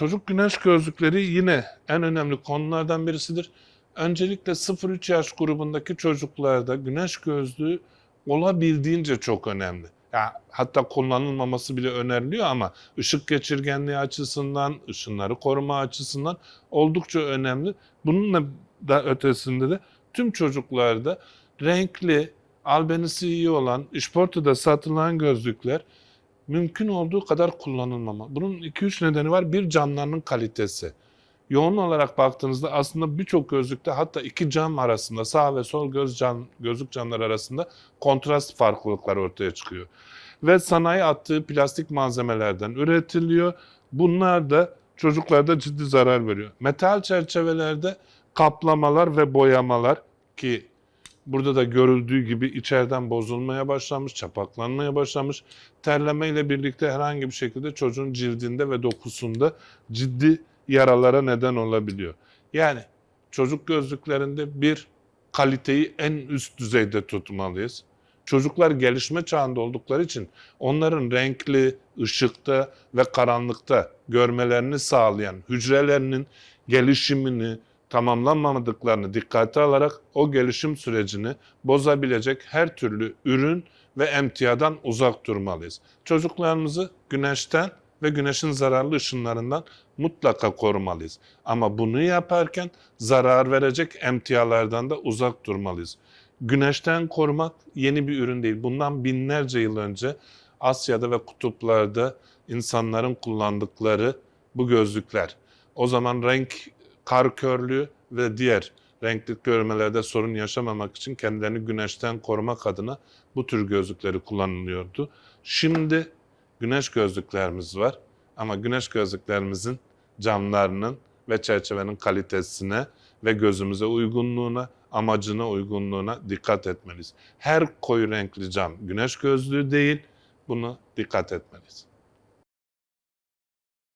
çocuk güneş gözlükleri yine en önemli konulardan birisidir. Öncelikle 0-3 yaş grubundaki çocuklarda güneş gözlüğü olabildiğince çok önemli. Ya hatta kullanılmaması bile öneriliyor ama ışık geçirgenliği açısından, ışınları koruma açısından oldukça önemli. Bununla da ötesinde de tüm çocuklarda renkli, albenisi iyi olan, işportada satılan gözlükler mümkün olduğu kadar kullanılmama. Bunun 2-3 nedeni var. Bir camlarının kalitesi. Yoğun olarak baktığınızda aslında birçok gözlükte hatta iki cam arasında sağ ve sol göz cam, gözlük camları arasında kontrast farklılıklar ortaya çıkıyor. Ve sanayi attığı plastik malzemelerden üretiliyor. Bunlar da çocuklarda ciddi zarar veriyor. Metal çerçevelerde kaplamalar ve boyamalar ki burada da görüldüğü gibi içeriden bozulmaya başlamış, çapaklanmaya başlamış. Terleme ile birlikte herhangi bir şekilde çocuğun cildinde ve dokusunda ciddi yaralara neden olabiliyor. Yani çocuk gözlüklerinde bir kaliteyi en üst düzeyde tutmalıyız. Çocuklar gelişme çağında oldukları için onların renkli, ışıkta ve karanlıkta görmelerini sağlayan hücrelerinin gelişimini, tamamlanmadıklarını dikkate alarak o gelişim sürecini bozabilecek her türlü ürün ve emtiadan uzak durmalıyız. Çocuklarımızı güneşten ve güneşin zararlı ışınlarından mutlaka korumalıyız. Ama bunu yaparken zarar verecek emtialardan da uzak durmalıyız. Güneşten korumak yeni bir ürün değil. Bundan binlerce yıl önce Asya'da ve kutuplarda insanların kullandıkları bu gözlükler. O zaman renk kar körlüğü ve diğer renkli görmelerde sorun yaşamamak için kendilerini güneşten korumak adına bu tür gözlükleri kullanılıyordu. Şimdi güneş gözlüklerimiz var ama güneş gözlüklerimizin camlarının ve çerçevenin kalitesine ve gözümüze uygunluğuna, amacına uygunluğuna dikkat etmeliyiz. Her koyu renkli cam güneş gözlüğü değil, bunu dikkat etmeliyiz.